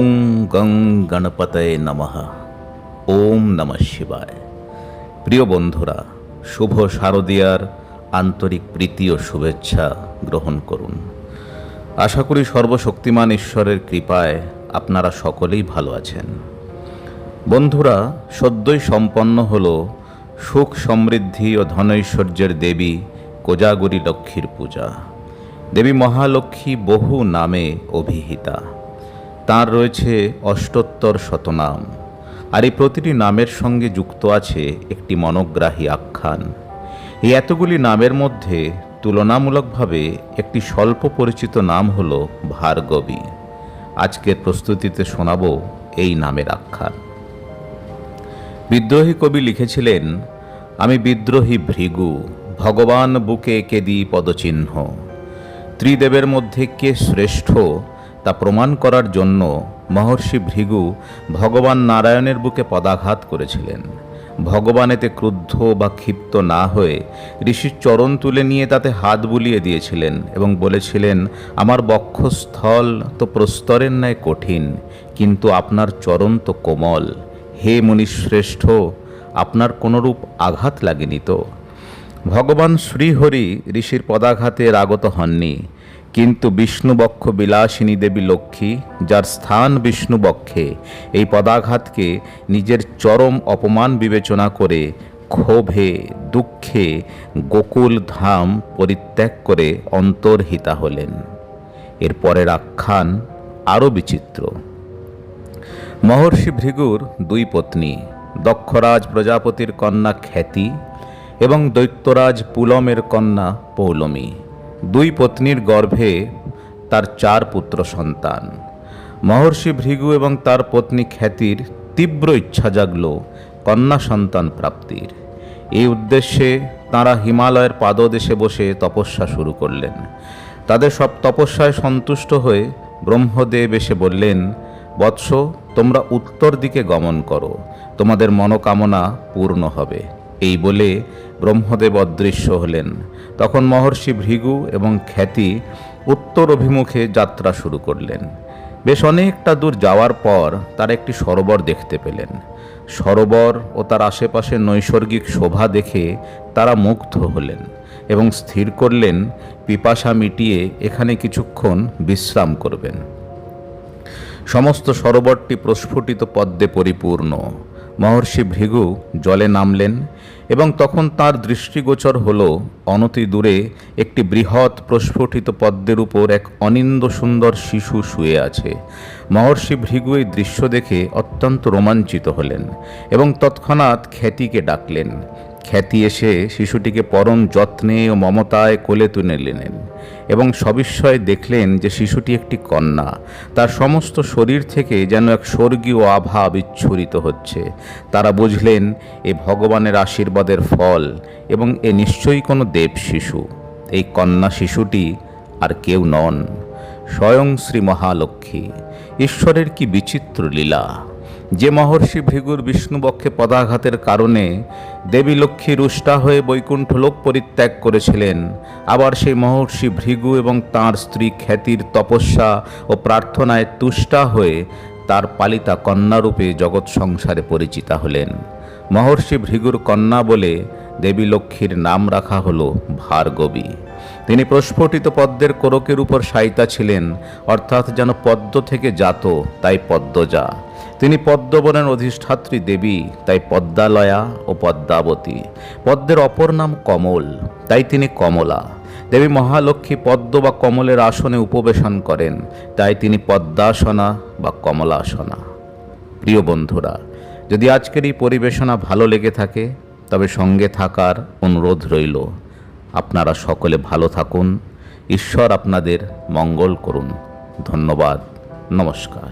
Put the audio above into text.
ওং গং গণপতয়ে নমঃ ওম নমঃ শিবায় প্রিয় বন্ধুরা, শুভ শারদীয়ার আন্তরিক প্রীতি ও শুভেচ্ছা গ্রহণ করুন। আশা করি সর্বশক্তিমান ঈশ্বরের কৃপায় আপনারা সকলেই ভালো আছেন। বন্ধুরা, সদ্যই সম্পন্ন হল সুখ সমৃদ্ধি ও ধনৈশ্বর্যের দেবী কোজাগরী লক্ষ্মীর পূজা। দেবী মহালক্ষ্মী বহু নামে অভিহিতা। তার রয়েছে অষ্টোত্তর শতনাম। আর এই প্রতিটি নামের সঙ্গে যুক্ত আছে একটি মনোগ্রাহী আখ্যান। এই এতগুলি নামের মধ্যে তুলনামূলকভাবে একটি স্বল্প পরিচিত নাম হল ভার্গবী। আজকের প্রস্তুতিতে শোনাব এই নামের আখ্যান। বিদ্রোহী কবি লিখেছিলেন, আমি বিদ্রোহী ভৃগু, ভগবান বুকে কেদি পদচিহ্ন। ত্রিদেবের মধ্যে কে শ্রেষ্ঠ তা প্রমাণ করার জন্য মহর্ষি ভৃগু ভগবান নারায়ণের বুকে পদাঘাত করেছিলেন। ভগবান এতে ক্রুদ্ধ বা ক্ষিপ্ত না হয়ে ঋষির চরণ তুলে নিয়ে তাতে হাত বুলিয়ে দিয়েছিলেন এবং বলেছিলেন, আমার বক্ষস্থল তো প্রস্তরের ন্যায় কঠিন, কিন্তু আপনার চরণ তো কোমল। হে মুনিশ্রেষ্ঠ, আপনার কোনরূপ আঘাত লাগেনি তো? ভগবান শ্রীহরি ঋষির পদাঘাতে রাগত হননি। কিন্তু বিষ্ণুবক্ষ বিলাসিনী দেবী লক্ষ্মী, যার স্থান বিষ্ণুবক্ষে, এই পদাঘাতকে নিজের চরম অপমান বিবেচনা করে ক্ষোভে, দুঃখে গোকুল ধাম পরিত্যাগ করে অন্তর্হিতা হলেন। এর পরের আখ্যান আরও বিচিত্র। মহর্ষি ভৃগুর দুই পত্নী, দক্ষরাজ প্রজাপতির কন্যা খ্যাতি এবং দৈত্যরাজ পুলমের কন্যা পৌলমী। দুই পত্নীর গর্ভে তার চার পুত্র সন্তান। মহর্ষি ভৃগু এবং তার পত্নী খ্যাতির তীব্র ইচ্ছা জাগল কন্যা সন্তান প্রাপ্তির। এই উদ্দেশ্যে তাঁরা হিমালয়ের পাদদেশে বসে তপস্যা শুরু করলেন। তাদের সব তপস্যায় সন্তুষ্ট হয়ে ব্রহ্মদেব এসে বললেন, বৎস, তোমরা উত্তর দিকে গমন করো। তোমাদের মনোকামনা পূর্ণ হবে। এই বলে ব্রহ্মদেব অদৃশ্য হলেন। তখন মহর্ষি ভৃগু এবং খ্যাতি উত্তর অভিমুখে যাত্রা শুরু করলেন। বেশ অনেকটা দূর যাওয়ার পর তারা একটি সরোবর দেখতে পেলেন। সরোবর ও তার আশেপাশে নৈসর্গিক শোভা দেখে তারা মুগ্ধ হলেন এবং স্থির করলেন, পিপাসা মিটিয়ে এখানে কিছুক্ষণ বিশ্রাম করবেন। সমস্ত সরোবরটি প্রস্ফুটিত পদ্মে পরিপূর্ণ। মহর্ষি ভৃগু জলে নামলেন এবং তখন তার দৃষ্টিগোচর হল অনতি দূরে একটি বৃহৎ প্রস্ফুটিত পদ্মের উপর এক অনিন্দ সুন্দর শিশু শুয়ে আছে। মহর্ষি ভৃগু এই দৃশ্য দেখে অত্যন্ত রোমাঞ্চিত হলেন এবং তৎক্ষণাৎ খ্যাতিকে ডাকলেন। খ্যাতি এসে শিশুটিকে পরম যত্নে ও মমতায় কোলে তুলে নিলেন এবং সবিস্ময়ে দেখলেন যে শিশুটি একটি কন্যা। তার সমস্ত শরীর থেকে যেন এক স্বর্গীয় আভা বিচ্ছুরিত হচ্ছে। তারা বুঝলেন, এ ভগবানের আশীর্বাদের ফল এবং এ নিশ্চয়ই কোনো দেব শিশু। এই কন্যা শিশুটি আর কেউ নন। স্বয়ং শ্রী মহালক্ষ্মী। ঈশ্বরের কি বিচিত্র লীলা! যে মহর্ষি ভৃগুর বিষ্ণুবক্ষে পদাঘাতের কারণে দেবী লক্ষ্মী রুষ্টা হয়ে বৈকুণ্ঠ লোক পরিত্যাগ করেছিলেন। আবার সেই মহর্ষি ভৃগু এবং তাঁর স্ত্রী খ্যাতির তপস্যা ও প্রার্থনায় তুষ্টা হয়ে তার পালিতা কন্যারূপে জগৎ সংসারে পরিচিতা হলেন। মহর্ষি ভৃগুর কন্যা বলে দেবী লক্ষ্মীর নাম রাখা হল ভার্গবী। তিনি প্রস্ফুটিত পদ্মের কোরকের উপর সাইতা ছিলেন, অর্থাৎ যেন পদ্ম থেকে জাত, তাই পদ্মজা। তিনি পদ্মবনের অধিষ্ঠাত্রী দেবী, তাই পদ্মালয়া ও পদ্মাবতী। পদ্মের অপর নাম কমল, তাই তিনি কমলা। দেবী মহালক্ষ্মী পদ্ম বা কমলের আসনে উপবেশন করেন, তাই তিনি পদ্মাসনা বা কমলাসনা। প্রিয় বন্ধুরা, যদি আজকের এই পরিবেশনা ভালো লেগে থাকে, তবে সঙ্গে থাকার অনুরোধ রইল। আপনারা সকলে ভালো থাকুন। ঈশ্বর আপনাদের মঙ্গল করুন। ধন্যবাদ। নমস্কার।